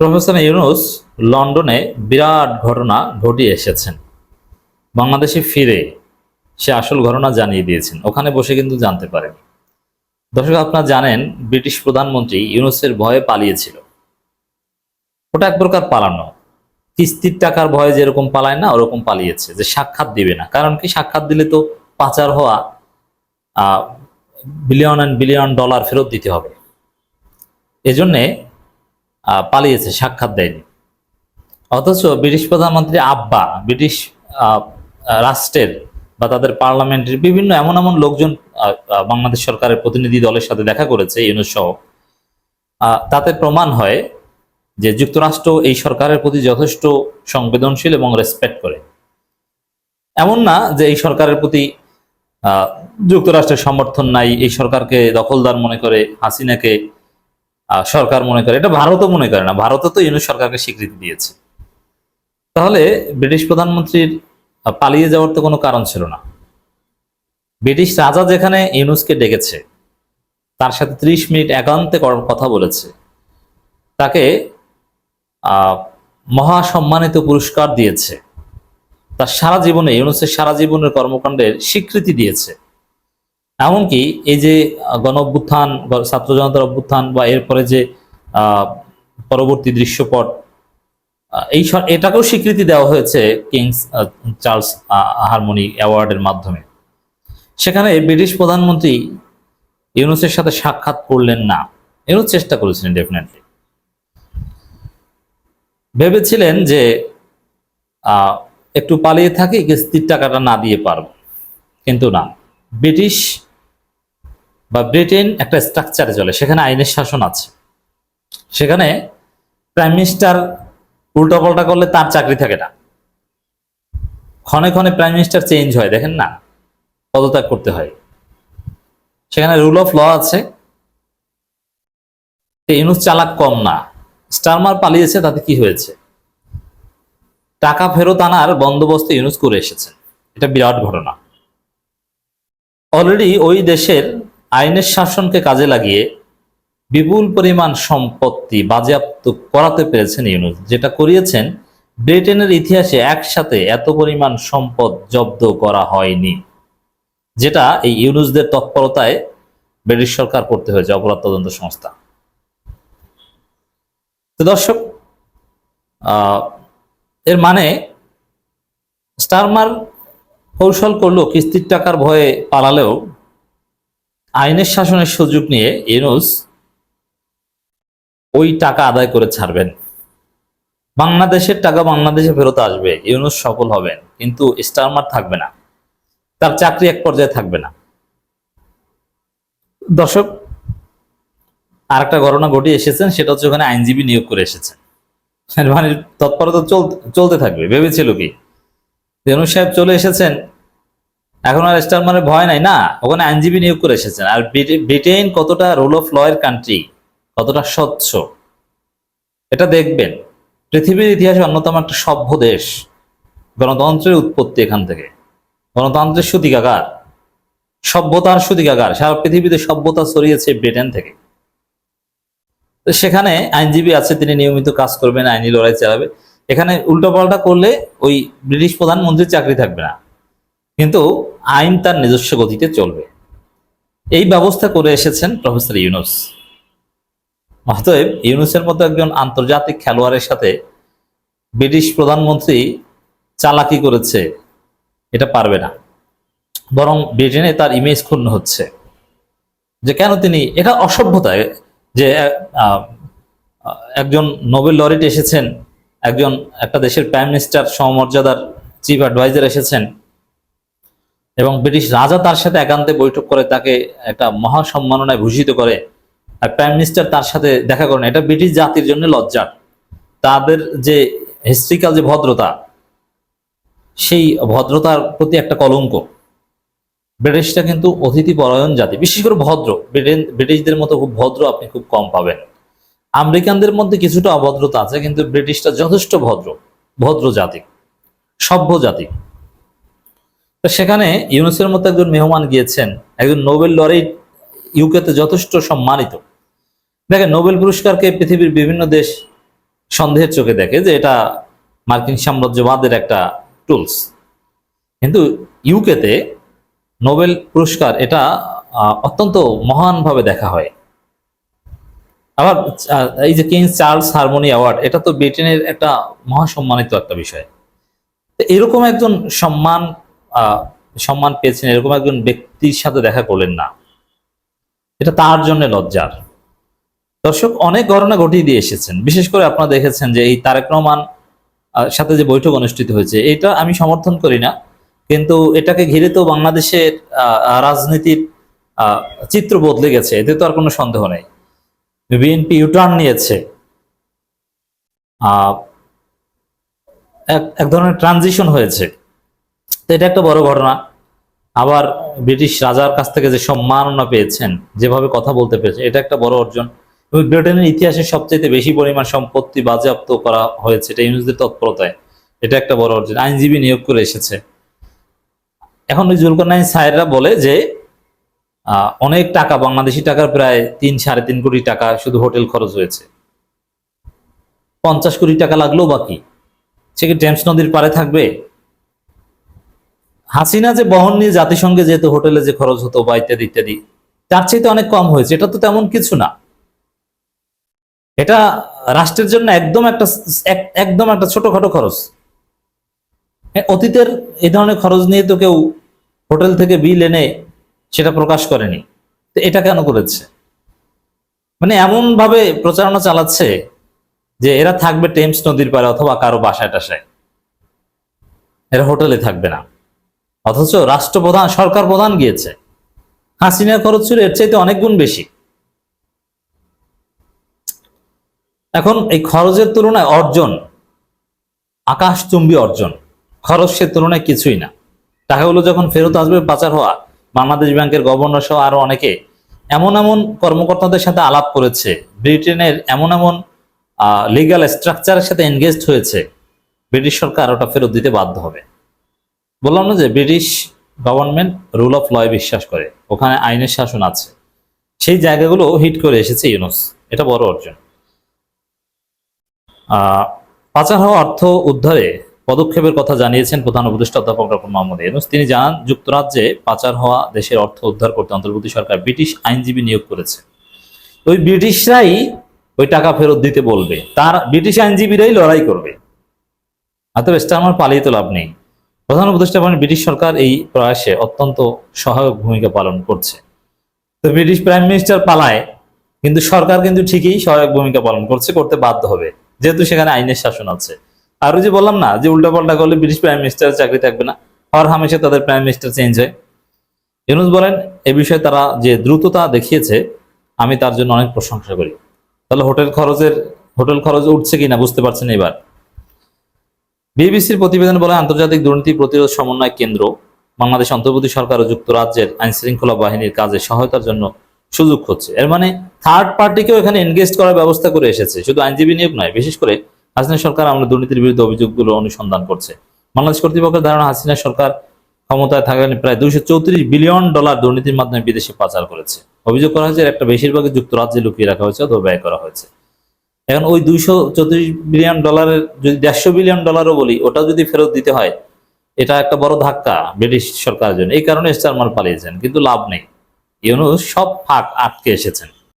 Professor Yunus লন্ডনে বিরাট ঘটনা ঘটিয়ে এসেছেন। বাংলাদেশে ফিরে সে আসল ঘটনা জানিয়ে দিয়েছেন। ওখানে বসে কিন্তু জানতে পারেন। দর্শক, আপনারা জানেন, ব্রিটিশ প্রধানমন্ত্রী ইউনুসের ভয়ে পালিয়েছিল। ওটা এক প্রকার পালানো। কিস্তির টাকার ভয়ে যেরকম পালায় না, ওরকম পালিয়েছে। যে সাক্ষাৎ দিবে না। কারণ কি? সাক্ষাৎ দিলে তো পাচার হওয়া বিলিয়ন অ্যান্ড বিলিয়ন ডলার ফেরত দিতে হবে। এজন্যে পালিয়েছে, সাক্ষাৎ দেয়নি। অথচ ব্রিটিশ প্রধানমন্ত্রী আব্বা, ব্রিটিশ রাষ্ট্রের বা তাদের পার্লামেন্টের বিভিন্ন এমন এমন লোকজন বাংলাদেশ সরকারের প্রতিনিধি দলের সাথে দেখা করেছে, ইউনুস সহ। তাতে প্রমাণ হয় যে যুক্তরাষ্ট্র এই সরকারের প্রতি যথেষ্ট সংবেদনশীল এবং রেসপেক্ট করে। এমন না যে এই সরকারের প্রতি যুক্তরাষ্ট্রের সমর্থন নাই, এই সরকারকে দখলদার মনে করে হাসিনাকে সরকার মনে করে, এটা ভারতও মনে করে না, ভারতও তো ইউনুস সরকারকে স্বীকৃতি দিয়েছে। তাহলে ব্রিটিশ প্রধানমন্ত্রীর পালিয়ে যাওয়ার তো কোনো কারণ ছিল না। ব্রিটিশ রাজা যেখানে ইউনুসকে ডেকেছে, তার সাথে ত্রিশ মিনিট একান্তে কথা বলেছে। তাকে মহা সম্মানিত পুরস্কার দিয়েছে। তার সারা জীবনে, ইউনুসের সারা জীবনের কর্মকাণ্ডের স্বীকৃতি দিয়েছে। এমনকি এই যে গণ অভ্যুত্থান ছাত্র জনতার অভ্যুত্থান বা এরপরে যে পরবর্তী দৃশ্যপট এই এটাকেও স্বীকৃতি দেওয়া হয়েছে কিংস চার্লস হারমোনি অ্যাওয়ার্ডের মাধ্যমে। সেখানে ব্রিটিশ প্রধানমন্ত্রী ইউনুসের সাথে সাক্ষাৎ করলেন না। ইউনুস চেষ্টা করেছিলেন ডেফিনেটলি ভেবেছিলেন যে একটু পালিয়ে থাকি, কিস্তির টাকাটা না দিয়ে পারব। কিন্তু না। ব্রিটিশ বা ব্রিটেন একটা স্ট্রাকচারে চলে, সেখানে আইনের শাসন আছে। সেখানে প্রাইম মিনিস্টার উল্টাপাল্টা করলে তার চাকরি থাকে না। ক্ষণে ক্ষণে প্রাইম মিনিস্টার চেঞ্জ হয়, দেখেন না? পদত্যাগ করতে হয়। সেখানে রুল অফ ল আছে। ইউনুস চালাক কম না। স্টারমার পালিয়েছে, তাতে কি হয়েছে? টাকা ফেরত আনার বন্দোবস্ত ইউনুস করে এসেছেন। এটা বিরাট ঘটনা। অলরেডি ওই দেশের আইনের শাসনকে কাজে লাগিয়ে বিপুল পরিমাণ সম্পত্তি বাজেয়াপ্ত করাতে পেরেছেন ইউনুস। যেটা করিয়েছেন, ব্রিটেনের ইতিহাসে একসাথে এত পরিমাণ সম্পদ জব্দ করা হয়নি, যেটা এই ইউনুসদের তৎপরতায় ব্রিটিশ সরকার করতে হয়েছে, অপরাধ তদন্ত সংস্থা। তো দর্শক এর মানে স্টারমার কৌশল করল কিস্তির টাকার ভয়ে পালালেও আইনের শাসনের সুযোগ নিয়ে ইউনুস ওই টাকা আদায় করে ছাড়বেন। বাংলাদেশের টাকা বাংলাদেশে ফেরত আসবে, ইউনুস সফল হবেন, কিন্তু স্টারমার থাকবে না। তার চাকরি এক পর্যায়ে থাকবে না। দর্শক আর একটা ঘটনা ঘটে এসেছেন, সেটা হচ্ছে ওখানে আইনজীবী নিয়োগ করে এসেছেন। মানে তৎপরতা চলতে থাকবে, ভেবেছিল কি? ইউনুস সাহেব চলে এসেছেন এখন আর স্টারমারের ভয় নাই, না? ওখানে আইনজীবী নিয়োগ করে এসেছেন। আর ব্রিটেন কতটা রুল অফ ল এর কান্ট্রি কতটা স্বচ্ছ? এটা দেখবেন। পৃথিবীর ইতিহাসে অন্যতম একটা সভ্য দেশ। গণতন্ত্রের উৎপত্তি এখান থেকে। গণতন্ত্রের সূতিকাগার। সভ্যতার সূতিকাগার। সারা পৃথিবীতে সভ্যতা ছড়িয়েছে ব্রিটেন থেকে। সেখানে আইনজীবী আছে, তিনি নিয়মিত কাজ করবেন, আইনি লড়াই চালাবে। এখানে উল্টোপাল্টা করলে ওই ব্রিটিশ প্রধানমন্ত্রীর চাকরি থাকবে না। কিন্তু আইন তার নিজস্ব গতিতে চলবে। এই ব্যবস্থা করে এসেছেন প্রফেসর ইউনুস। অতএব ইউনুসের মতো একজন আন্তর্জাতিক খেলোয়াড়ের সাথে ব্রিটিশ প্রধানমন্ত্রী চালাকি করেছে, এটা পারবে না। বরং ব্রিটেনে তার ইমেজ ক্ষুণ্ণ হচ্ছে। যে কেন তিনি, এটা অসভ্যতা, যে একজন নোবেল লরিট এসেছেন, একজন একটা দেশের প্রাইম মিনিস্টার সমমর্যাদার চিফ অ্যাডভাইজার এসেছেন এবং ব্রিটিশ রাজা তার সাথে একান্তে বৈঠক করে তাকে একটা মহা সম্মাননায় ভূষিত করে আর প্রাইম মিনিস্টার তার সাথে দেখা করেন। এটা ব্রিটিশ জাতির জন্য লজ্জার। তাদের যে হিস্ট্রিক্যাল যে ভদ্রতা, সেই ভদ্রতার প্রতি একটা কলঙ্ক। ব্রিটিশটা কিন্তু অতিথি পরায়ণ জাতি, বিশেষ করে ভদ্র। ব্রিটেন, ব্রিটিশদের মতো খুব ভদ্র আপনি খুব কম পাবেন। আমেরিকানদের মধ্যে কিছুটা অভদ্রতা আছে, কিন্তু ব্রিটিশটা যথেষ্ট ভদ্র ভদ্র জাতি, সভ্য জাতি। তো সেখানে ইউনুসের মতো একজন মেহমান গিয়েছেন, একজন নোবেল লরিট ইউকেতে যথেষ্ট সম্মানিত। দেখেন, নোবেল পুরস্কারকে পৃথিবীর বিভিন্ন দেশ সন্দেহের চোখে দেখে যে এটা মার্কিন সাম্রাজ্যবাদের একটা টুলস। কিন্তু ইউকেতে নোবেল পুরস্কার এটা অত্যন্ত মহানভাবে দেখা হয়। আবার এই যে কিংস চার্লস হারমোনি অ্যাওয়ার্ড, এটা তো ব্রিটেনের একটা মহাসম্মানিত একটা বিষয়। এরকম একজন সম্মান সম্মান পেয়েছেন, এরকম একজন ব্যক্তির সাথে দেখা করলেন না। এটা তার জন্য লজ্জার। দর্শক, অনেক ঘটনা ঘটিয়ে দিয়ে এসেছেন। বিশেষ করে আপনারা দেখেছেন যে এই তারেক রহমান সাথে যে বৈঠক অনুষ্ঠিত হয়েছে, এটা আমি সমর্থন করি না। কিন্তু এটাকে ঘিরে তো বাংলাদেশের রাজনীতির চিত্র বদলে গেছে, এতে তো আর কোনো সন্দেহ নেই। বিএনপি ইউটার্ন নিয়েছে। এক ধরনের ট্রানজিশন হয়েছে। তো এটা একটা বড় ঘটনা। আবার ব্রিটিশ রাজার কাছ থেকে যে সম্মাননা পেয়েছেন, যেভাবে কথা বলতে পেরেছেন, এটা একটা বড় অর্জন। এবং ব্রিটেনের ইতিহাসে সবচেয়ে বেশি পরিমাণ সম্পত্তি বাজেয়াপ্ত করা হয়েছে, এটা ইউনুসদের তৎপরতায়। এটা একটা বড় অর্জন, আইনজীবী নিয়োগ করে এসেছে। এখন ওই জুলকারনাইন সাহেবরা বলে যে অনেক টাকা, বাংলাদেশি টাকার প্রায় তিন, সাড়ে তিন কোটি টাকা শুধু হোটেল খরচ হয়েছে। পঞ্চাশ কোটি টাকা লাগলেও বাকি। সে কি টেমস নদীর পারে থাকবে? হাসিনা যে বহন নিয়ে জাতিসংঘে যেহেতু হোটেলে যে খরচ হতো বা ইত্যাদি ইত্যাদি, তার চাইতে অনেক কম হয়েছে। এটা তো তেমন কিছু না। এটা রাষ্ট্রের জন্য একদম একটা একদম একটা ছোটখাটো খরচ। অতীতের এই ধরনের খরচ নিয়ে তো কেউ হোটেল থেকে বিল এনে সেটা প্রকাশ করেনি। তো এটা কেন করেছে? মানে এমন ভাবে প্রচারণা চালাচ্ছে যে এরা থাকবে টেমস নদীর পারে অথবা কারও বাসায় টাসায় এরা হোটেলে থাকবে না। অথচ রাষ্ট্রপ্রধান সরকার প্রধান গিয়েছে। হাসিনার খরচ ছিল এর চাইতে অনেক গুণ বেশি। এখন এই খরচের তুলনায় অর্জন, আকাশচুম্বী অর্জন, খরচ সে তুলনায় কিছুই না। টাকাগুলো যখন ফেরত আসবে পাচার হওয়া, বাংলাদেশ ব্যাংকের গভর্নর সহ আরও অনেকে এমন এমন কর্মকর্তাদের সাথে আলাপ করেছে, ব্রিটেনের এমন এমন লিগাল স্ট্রাকচারের সাথে এনগেজড হয়েছে, ব্রিটিশ সরকার ওটা ফেরত দিতে বাধ্য হবে। বললাম না যে ব্রিটিশ গভর্নমেন্ট রুল অফ লয় বিশ্বাস করে, ওখানে আইনের শাসন আছে। সেই জায়গাগুলো হিট করে এসেছে ইউনুস, এটা বড় অর্জন। পাচার হওয়া অর্থ উদ্ধারে পদক্ষেপের কথা জানিয়েছেন প্রধান উপদেষ্টা অধ্যাপক ডক্টর মোহাম্মদ ইউনুস। তিনি জানান, যুক্তরাজ্যে পাচার হওয়া দেশের অর্থ উদ্ধার করতে অন্তর্বর্তী সরকার ব্রিটিশ আইনজীবী নিয়োগ করেছে। ওই ব্রিটিশরাই ওই টাকা ফেরত দিতে বলবে, তার ব্রিটিশ আইনজীবীরাই লড়াই করবে। অতএব স্টারমার পালিয়ে তো লাভ নেই। প্রধান উপদেষ্টা বলেন, ব্রিটিশ সরকার এই প্রয়াসে অত্যন্ত সহায়ক ভূমিকা পালন করছে। তো ব্রিটিশ প্রাইম মিনিস্টার পালায়, কিন্তু সরকার কিন্তু ঠিকই সহায়ক ভূমিকা পালন করছে, করতে বাধ্য হবে। যেহেতু সেখানে আইনের শাসন আছে। আর যে বললাম না, যে উল্টাপাল্টা করলে ব্রিটিশ প্রাইম মিনিস্টার চাকরি থাকবে না, হর হামেশা তাদের প্রাইম মিনিস্টার চেঞ্জ হয়। ইউনুস বলেন, এ বিষয়ে তারা যে দ্রুততা দেখিয়েছে, আমি তার জন্য অনেক প্রশংসা করি। তাহলে হোটেল খরচের, হোটেল খরচ উঠছে কিনা বুঝতে পারছেন এবার। বিবিসির প্রতিবেদন বলে আন্তর্জাতিক দুর্নীতি প্রতিরোধ সমন্বয় কেন্দ্র বাংলাদেশ অন্তর্বর্তী সরকার ও যুক্তরাজ্যের আইন শৃঙ্খলা বাহিনীর কাজে সহায়তার জন্য সুযোগ হচ্ছে এর মানে থার্ড পার্টিকেও এখানে এনগেজ করার ব্যবস্থা করে এসেছে। শুধু আইনজীবী নিয়োগ নয়, বিশেষ করে হাসিনা সরকার আমরা দুর্নীতির বিরুদ্ধে অভিযোগগুলো অনুসন্ধান করছে। বাংলাদেশ কর্তৃপক্ষের ধারণা, হাসিনা সরকার ক্ষমতায় থাকাকালীন প্রায় দুইশো চৌত্রিশ বিলিয়ন ডলার দুর্নীতির মাধ্যমে বিদেশে পাচার করেছে। অভিযোগ করা হয়েছে একটা বেশিরভাগই যুক্তরাজ্যে লুকিয়ে রাখা হয়েছে অথবা ব্যয় করা হয়েছে। এখন ওই দুইশো চৌত্রিশ বিলিয়ন ডলারের যদি দেড়শো বিলিয়ন ডলারও বলি ওটা যদি ফেরত দিতে হয়, এটা একটা বড় ধাক্কা ব্রিটিশ সরকারের জন্য। এই কারণে স্টারমার পালিয়েছেন, কিন্তু লাভ নেই। ইউনুস সব ফাঁক আটকে এসেছেন।